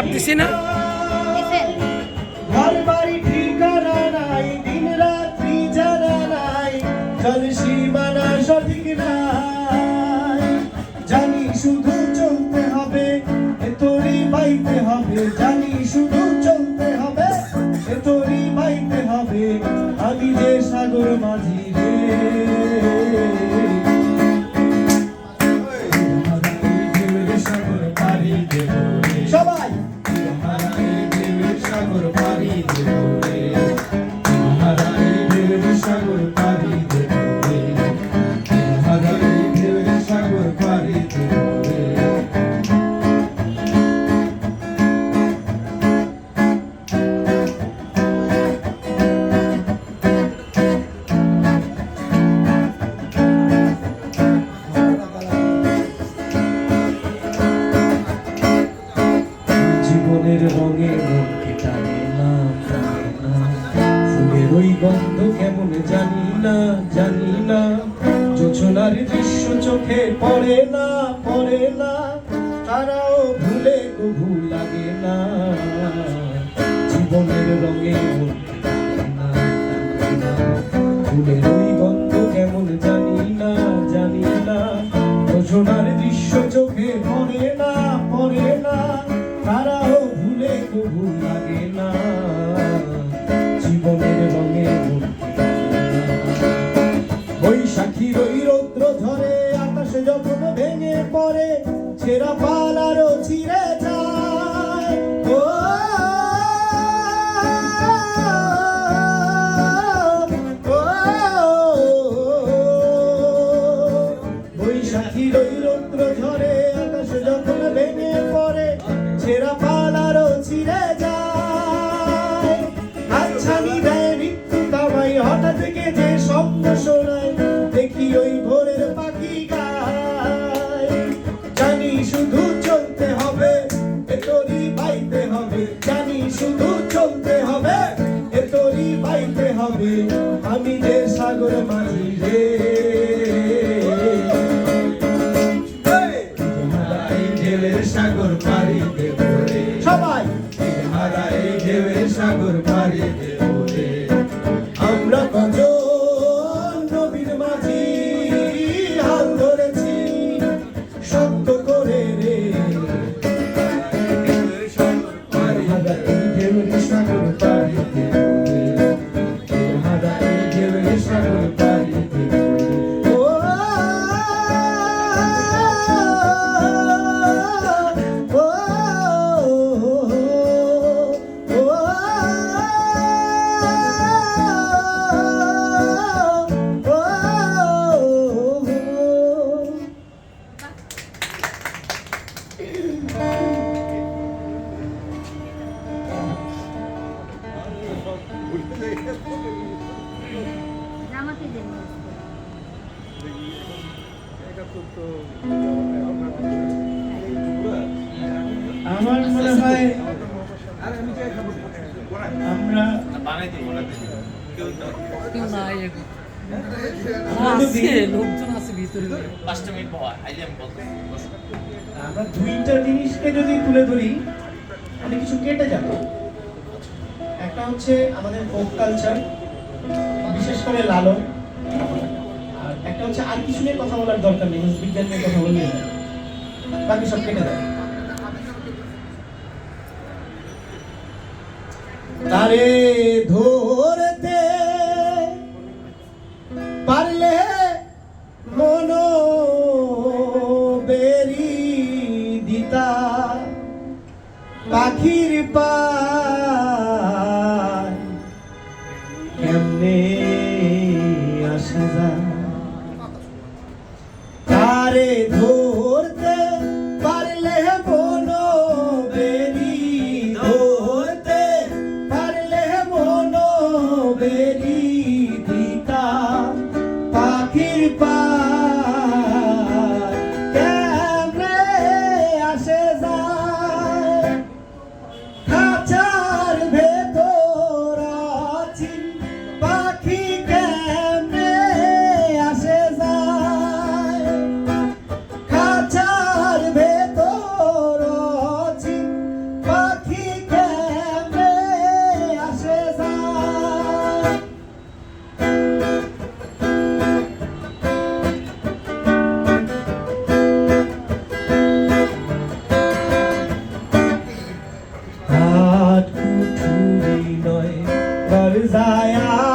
চাপ দিছি না বাড়ি ঠিকানা নাই দিন রাত্রি জানা শুধু চলতে হবে এ তোরই বাইতে হবে জানি শুধু গন্ধ কেমন জানি না জানি না। যোজনার দৃশ্য চোখে পড়ে না পড়ে না। তারাও ভুলে কবু লাগে না। জীবনের রঙে ফুলের ওই গন্ধ কেমন জানি না জানি না। যোজনার দৃশ্য চোখে পড়ে না পড়ে না। তারাও ভুলে কবু লাগে না। ঝরে আকাশে যখন ভেঙে পড়ে, ছেঁড়া পাল আরও ছিঁড়ে যায়। বৈশাখীর ঝরে আকাশে যখন ভেঙে পড়ে মৃত্যু হঠাৎ থেকে যে শব্দ pode আমার মনে হয় আমরা আমরা দুইটা জিনিসকে যদি তুলে ধরি তাহলে কিছু কেটে যাবে। একটা হচ্ছে আমাদের ফোক কালচার বিশেষ করে লালন। আর একটা হচ্ছে আর কিছু নিয়ে কথা বলার দরকার নেই বিজ্ঞান নিয়ে কথা বলি বাকি সব কেটে দেয়। তারে ধরতে পারলে মন বেরি দিতা। পাখির পা now.